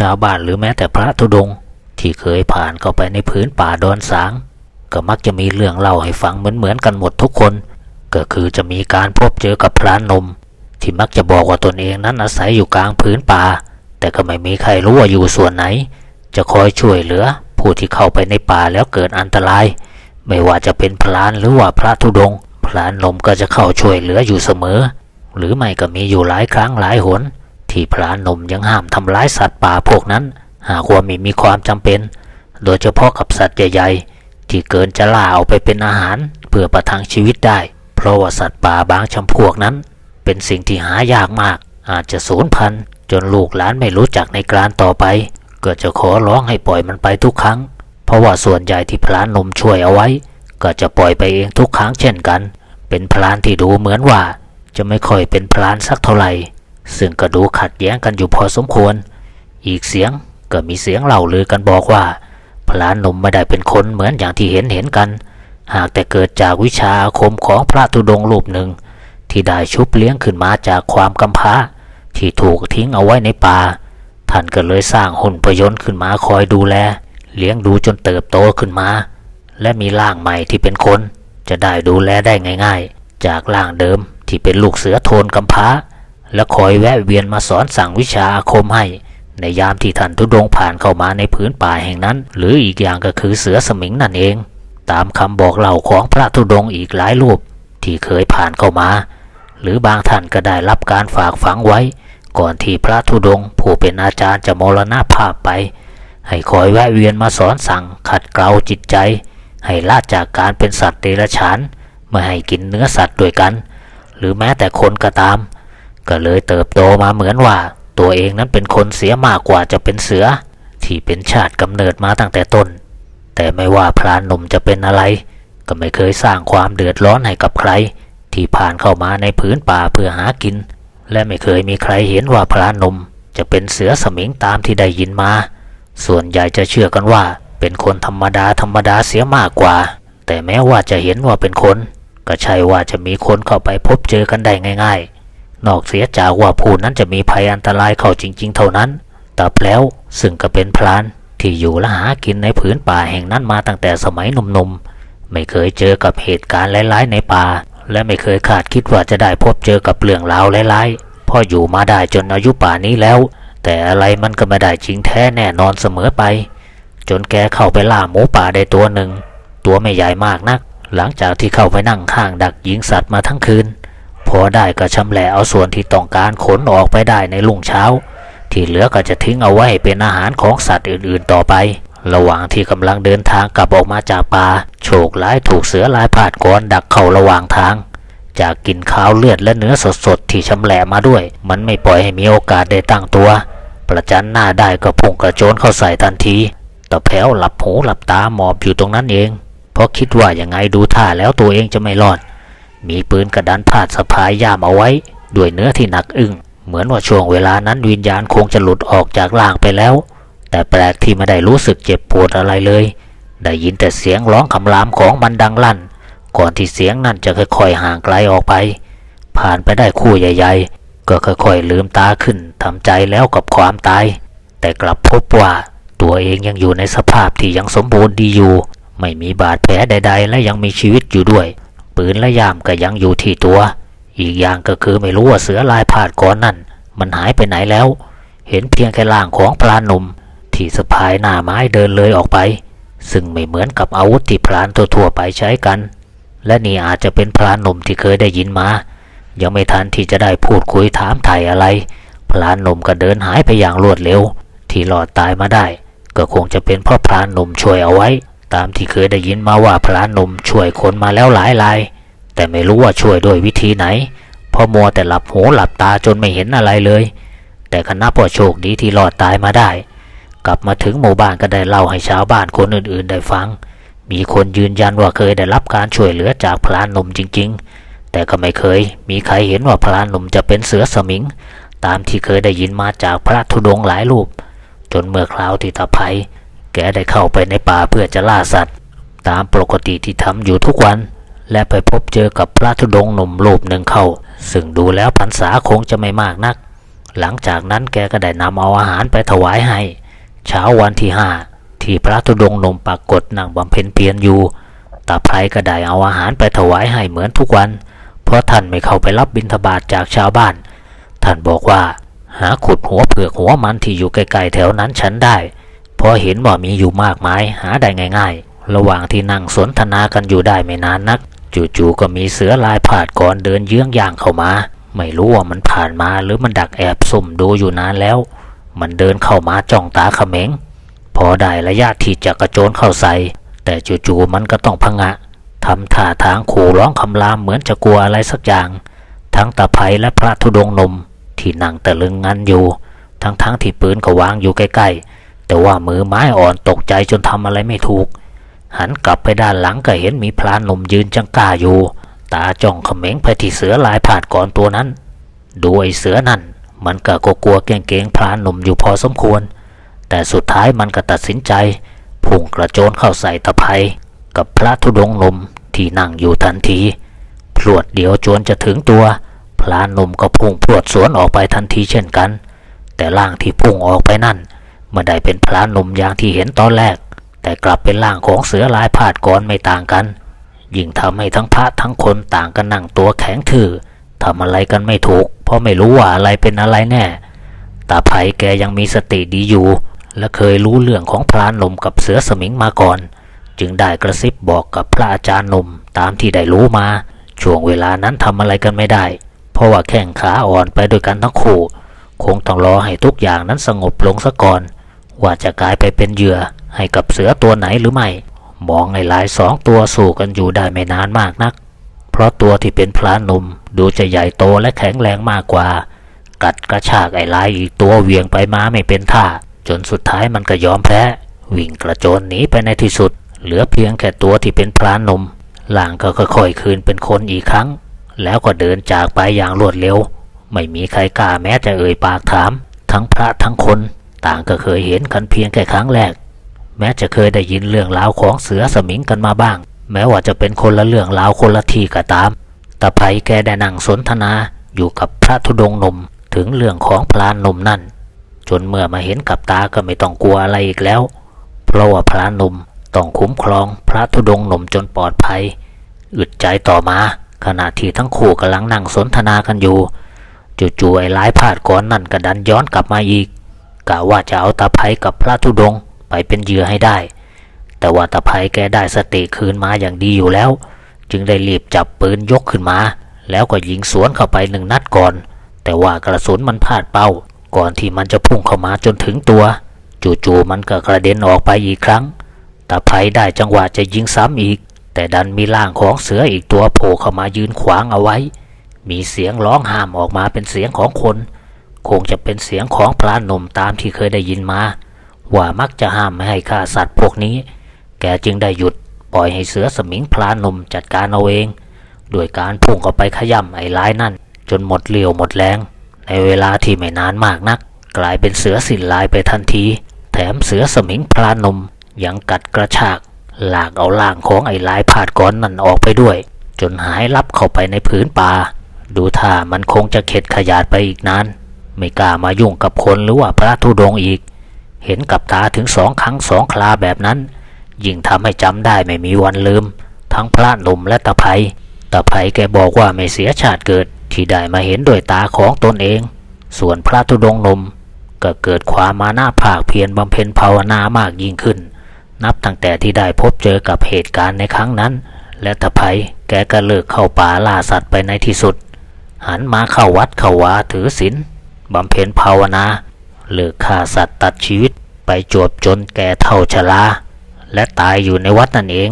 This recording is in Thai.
ชาวบ้านหรือแม้แต่พระธุดงค์ที่เคยผ่านเข้าไปในพื้นป่าดอนสาง ก็มักจะมีเรื่องเล่าให้ฟังเหมือนๆกันหมดทุกคน ก็คือจะมีการพบเจอกับพรานนม ที่มักจะบอกว่าตนเองนั้นอาศัยอยู่กลางพื้นป่า แต่ก็ไม่มีใครรู้ว่าอยู่ส่วนไหน จะคอยช่วยเหลือ ผู้ที่เข้าไปในป่าแล้วเกิดอันตราย ไม่ว่าจะเป็นพรานหรือว่าพระธุดงค์พรานนมก็จะเข้าช่วยเหลืออยู่เสมอ หรือไม่ก็มีอยู่หลายครั้งหลายหน ที่พรานมยังห้ามทำร้ายสัตว์ป่าพวกนั้น หากว่าม่มีความจำเป็น โดยเฉพาะกับสัตว์ใหญ่ๆ ที่เกินจะล่าเอาไปเป็นอาหารเพื่อประทังชีวิตได้ เพราะว่าสัตว์ป่าบางจำพวกนั้น เป็นสิ่งที่หายากมาก อาจจะสูญพันธุ์จนลูกหลานไม่รู้จักในการต่อไป ก็จะขอร้องให้ปล่อยมันไปทุกครั้ง เพราะว่าส่วนใหญ่ที่พรานนมช่วยเอาไว้ ก็จะปล่อยไปเองทุกครั้งเช่นกัน เป็นพรานที่ดูเหมือนว่า จะไม่ค่อยเป็นพรานสักเท่าไหร่ ซึ่งก็ดูขัดแย้งกันอยู่พอสมควร อีกเสียงก็มีเสียงเล่าลือกันบอกว่า พรานมไม่ได้เป็นคนเหมือนอย่างที่เห็นเห็นกัน หากแต่เกิดจากวิชาอาคมของพระธุดงรูปหนึ่ง ที่ได้ชุบเลี้ยงขึ้นมาจากความกำพร้าที่ถูกทิ้งเอาไว้ในป่าท่านก็เลยสร้างหุ่นพยนต์ขึ้นมาคอยดูแล เลี้ยงดูจนเติบโตขึ้นมา และมีร่างใหม่ที่เป็นคน จะได้ดูแลได้ง่าย ๆ จากร่างเดิมที่เป็นลูกเสือโทนกำพร้า และคอยแวะเวียนมาสอนสั่งวิชาอาคมให้ ในยามที่ท่านทุดงค์ผ่านเข้ามาในพื้นป่าแห่งนั้น หรืออีกอย่างก็คือเสือสมิงนั่นเอง ตามคำบอกเล่าของพระธุดงค์อีกหลายรูปที่เคยผ่านเข้ามา หรือบางท่านก็ได้รับการฝากฝังไว้ ก่อนที่พระธุดงค์ผู้เป็นอาจารย์จะมรณภาพไป ให้คอยแวะเวียนมาสอนสั่งขัดเกลาจิตใจ ให้ละจากการเป็นสัตว์เดรัจฉานไม่ให้กินเนื้อสัตว์ด้วยกัน หรือแม้แต่คนก็ตาม ก็เลยเติบโตมาเหมือนว่า ตัวเองนั้นเป็นคนเสียมากกว่าจะเป็นเสือ ที่เป็นชาติกำเนิดมาตั้งแต่ต้น แต่ไม่ว่าพรานหนุ่มจะเป็นอะไร ก็ไม่เคยสร้างความเดือดร้อนให้กับใคร ที่ผ่านเข้ามาในพื้นป่าเพื่อหากิน และไม่เคยมีใครเห็นว่าพรานหนุ่มจะเป็นเสือสมิงตามที่ได้ยินมา ส่วนใหญ่จะเชื่อกันว่า เป็นคนธรรมดาธรรมดาเสียมากกว่า แต่แม้ว่าจะเห็นว่าเป็นคน ก็ใช่ว่าจะมีคนเข้าไปพบเจอกันได้ง่ายๆ นอกเสียจากว่าผู้นั้นจะมีภัยอันตรายเข้าจริง ๆ เท่านั้นแต่แล้วซึ่งก็เป็นพรานที่อยู่และหากินในผืนป่าแห่งนั้นมาตั้งแต่สมัยหนุ่มๆ ไม่เคยเจอกับเหตุการณ์ร้ายๆในป่า และไม่เคยคาดคิดว่าจะได้พบเจอกับเรื่องราวร้ายๆพออยู่มาได้จนอายุป่านี้แล้ว แต่อะไรมันก็ไม่ได้จริงแท้แน่นอนเสมอไป จนแกเข้าไปล่าหมูป่าได้ตัวหนึ่ง ตัวไม่ใหญ่มากนัก หลังจากที่เข้าไปนั่งข้างดักยิงสัตว์มาทั้งคืน พอได้ก็ชำแหละเอาส่วนที่ต้องการขนออกไปได้ในรุ่งเช้า ที่เหลือก็จะทิ้งเอาไว้เป็นอาหารของสัตว์อื่นๆต่อไป ระหว่างที่กำลังเดินทางกลับออกมาจากป่าโชคร้ายถูกเสือลายพาดกรดักเข้าระหว่างทางจากกินข้าวเลือดและเนื้อสดๆที่ชำแหละมาด้วย มันไม่ปล่อยให้มีโอกาสได้ตั้งตัว ประจันหน้าได้ก็พุ่งกระโจนเข้าใส่ทันทีตะแผวหลับหูหลับตาหมอบอยู่ตรงนั้นเอง เพราะคิดว่ายังไงดูท่าแล้วตัวเองจะไม่รอด มีปืนกระดานพาดสะพายย่ามเอาไว้ ด้วยเนื้อที่หนักอึ้งเหมือนว่าช่วงเวลานั้นวิญญาณคงจะหลุดออกจากร่างไปแล้ว แต่แปลกที่ไม่ได้รู้สึกเจ็บปวดอะไรเลย ได้ยินแต่เสียงร้องคำรามของมันดังลั่น ก่อนที่เสียงนั่นจะค่อยๆห่างไกลออกไป ผ่านไปได้คู่ใหญ่ ๆ ก็ค่อยๆลืมตาขึ้นทำใจแล้วกับความตาย แต่กลับพบว่าตัวเองยังอยู่ในสภาพที่ยังสมบูรณ์ดีอยู่ ไม่มีบาดแผลใด ๆ และยังมีชีวิตอยู่ด้วย ปืนและยามก็ยังอยู่ที่ตัว อีกอย่างก็คือไม่รู้ว่าเสือลายผาดก่อนนั่น มันหายไปไหนแล้ว เห็นเพียงแค่ร่างของพรานหนุ่ม ที่สะพายหน้าไม้เดินเลยออกไป ซึ่งไม่เหมือนกับอาวุธที่พรานทั่วๆไปใช้กัน และนี่อาจจะเป็นพรานหนุ่มที่เคยได้ยินมา ยังไม่ทันที่จะได้พูดคุยถามไถ่อะไร พรานหนุ่มก็เดินหายไปอย่างรวดเร็ว ที่รอดตายมาได้ ก็คงจะเป็นเพราะพรานหนุ่มช่วยเอาไว้ ตามที่เคยได้ยินมาว่าพรานหนุ่มช่วยคนมาแล้วหลายราย แต่ไม่รู้ว่าช่วยด้วยวิธีไหนเพราะมัวแต่หลับหูหลับตาจนไม่เห็นอะไรเลย แต่คณะพอโชคดีที่รอดตายมาได้ กลับมาถึงหมู่บ้านก็ได้เล่าให้ชาวบ้านคนอื่นๆ ได้ฟัง มีคนยืนยันว่าเคยได้รับการช่วยเหลือจากพรานหนุ่มจริง ๆ แต่ก็ไม่เคย มีใครเห็นว่าพรานหนุ่มจะเป็นเสือสมิง ตามที่เคยได้ยินมาจากพระธุดงค์หลายรูป จนเมื่อคราวที่ตาไพ แกได้เข้าไปในป่าเพื่อจะล่าสัตว์ ตามปกติที่ทำอยู่ทุกวัน และไปพบเจอกับพระธุดงหนุ่มรูปหนึ่งเข้า ซึ่งดูแล้วพรรษาคงจะไม่มากนัก หลังจากนั้นแกก็ได้นำเอาอาหารไปถวายให้ เช้าวันที่ห้าที่พระธุดงค์หนมปรากฏนั่งบำเพ็ญเพียรอยู่ตาไพรก็ได้เอาอาหารไปถวายให้เหมือนทุกวัน เพราะท่านไม่เข้าไปรับบิณฑบาตจากชาวบ้าน ท่านบอกว่า หาขุดหัวเผือกหัวมันที่อยู่ไกลๆแถวนั้นฉันได้ พราะเห็นว่ามีอยู่มากมายหาได้ง่ายๆ ระหว่างที่นั่งสนทนากันอยู่ได้ไม่นานนัก จู่ๆก็มีเสือลายผาดก่อนเดินเยื้องย่างเข้ามา ไม่รู้ว่ามันผ่านมาหรือมันดักแอบซุ่มดูอยู่นานแล้ว มันเดินเข้ามาจ้องตาเขม็ง พอได้ระยะที่จะกระโจนเข้าใส่แต่จู่ๆมันก็ต้องพงะทำท่าทางขู่ร้องคำรามเหมือนจะกลัวอะไรสักอย่าง ทั้งตาไพและพระธุดงนมที่นั่งตะลึงงันอยู่ ทั้งๆที่ปืนก็วางอยู่ใกล้ๆ แต่ว่ามือไม้อ่อนตกใจจนทำอะไรไม่ถูก หันกลับไปด้านหลังก็เห็นมีพลานหนุ่มยืนจังก้าอยู่ ตาจ้องเขม็งไปที่เสือลายผาดก่อนตัวนั้น ดูไอเสือนั่น มันก็กลัวเกรงๆพลานหนุ่มอยู่พอสมควร แต่สุดท้ายมันก็ตัดสินใจพุ่งกระโจนเข้าใส่ตะไคร้กับพระธุดงนมที่นั่งอยู่ทันทีพรวดเดียวจวนจะถึงตัวพลานหนุ่มก็พุ่งพรวดสวนออกไปทันทีเช่นกัน แต่ร่างที่พุ่งออกไปนั่น ไม่ได้เป็นพลานหนุ่มอย่างที่เห็นตอนแรก แต่กลับเป็นร่างของเสือลายผาดก่อนไม่ต่างกัน ยิ่งทำให้ทั้งพระทั้งคนต่างกันนั่งตัวแข็งทื่อทำอะไรกันไม่ถูก เพราะไม่รู้ว่าอะไรเป็นอะไรแน่ตาไผ่แกยังมีสติดีอยู่ และเคยรู้เรื่องของพรานหนุ่มกับเสือสมิงมาก่อน จึงได้กระซิบบอกกับพระอาจารย์หนุ่มตามที่ได้รู้มา ช่วงเวลานั้นทำอะไรกันไม่ได้ เพราะว่าแข้งขาอ่อนไปด้วยกันทั้งคู่ คงต้องรอให้ทุกอย่างนั้นสงบลงซะก่อน ว่าจะกลายไปเป็นเหยื่อให้กับเสือตัวไหนหรือไม่ มองไอ้ลายสองตัวสู้กันอยู่ได้ไม่นานมากนัก เพราะตัวที่เป็นพลานหนุ่มดูจะใหญ่โตและแข็งแรงมากกว่า กัดกระชากไอ้ลายอีกตัวเวียงไปมาไม่เป็นท่า จนสุดท้ายมันก็ยอมแพ้ วิ่งกระโจนหนีไปในที่สุด เหลือเพียงแค่ตัวที่เป็นพลานหนุ่มหล่างก็ค่อยๆคืนเป็นคนอีกครั้ง แล้วก็เดินจากไปอย่างรวดเร็ว ไม่มีใครกล้าแม้จะเอ่ยปากถาม ทั้งพระทั้งคน ต่างก็เคยเห็นกันเพียงแค่ครั้งแรก แม้จะเคยได้ยินเรื่องราวของเสือสมิงกันมาบ้าง แม้ว่าจะเป็นคนละเรื่องราวคนละที่ก็ตามตาไพแกได้นั่งสนทนาอยู่กับพระธุดงหนุ่มถึงเรื่องของพลานหนุ่มนั่น จนเมื่อมาเห็นกับตาก็ไม่ต้องกลัวอะไรอีกแล้ว เพราะว่าพระหนุ่มต้องคุ้มครองพระธุดงหนุ่มจนปลอดภัย อึดใจต่อมา ขณะที่ทั้งคู่กำลังนั่งสนทนากันอยู่จู่ๆไอ้ร้ายพาดก่อนนั่นก็ดันย้อนกลับมาอีก กะว่าจะเอาตาไพกับพระธุดงค์ไปเป็นเหยื่อให้ได้ แต่ว่าตาไพแกได้สติคืนมาอย่างดีอยู่แล้ว จึงได้รีบจับปืนยกขึ้นมา แล้วก็ยิงสวนเข้าไปหนึ่งนัดก่อน แต่ว่ากระสุนมันพลาดเป้า ก่อนที่มันจะพุ่งเข้ามาจนถึงตัว จู่ๆมันก็กระเด็นออกไปอีกครั้งตาไพได้จังหวะจะยิงซ้ำอีก แต่ดันมีร่างของเสืออีกตัวโผล่เข้ามายืนขวางเอาไว้ มีเสียงร้องห้ามออกมาเป็นเสียงของคน คงจะเป็นเสียงของพรานหนุ่มตามที่เคยได้ยินมา ว่ามักจะห้ามไม่ให้ฆ่าสัตว์พวกนี้ แกจึงได้หยุดปล่อยให้เสือสมิงพลานหนุ่มจัดการเอาเองโดยการพุ่งเข้าไปขย่ำไอ้ลายนั่น จนหมดเรี่ยวหมดแรง ในเวลาที่ไม่นานมากนัก กลายเป็นเสือสิ้นลายไปทันที แถมเสือสมิงพลานหนุ่มยังกัดกระชากลากเอาล่างของไอ้ลายผาดก้อนนั่นออกไปด้วย จนหายลับเข้าไปในผืนป่า ดูท่ามันคงจะเข็ดขยาดไปอีกนาน ไม่กล้ามายุ่งกับคนหรือว่าพระธุดงค์อีก เห็นกับตาถึงสองครั้งสองคลาแบบนั้น ยิ่งทำให้จำได้ไม่มีวันลืม ทั้งพระหนุ่มและตะไพตะไพแกบอกว่าไม่เสียชาติเกิดที่ได้มาเห็นด้วยตาของตนเอง ส่วนพระธุดงค์หนุ่มก็เกิดความมานาภาคเพียรบำเพ็ญภาวนามากยิ่งขึ้น นับตั้งแต่ที่ได้พบเจอกับเหตุการณ์ในครั้งนั้น และตะไพแกก็เลิกเข้าป่าล่าสัตว์ไปในที่สุด หันมาเข้าวัดเข้าวาถือศีล บำเพ็ญภาวนาเลิกฆ่าสัตว์ตัดชีวิตไปจวบจนแก่เท่าชราและตายอยู่ในวัดนั่นเอง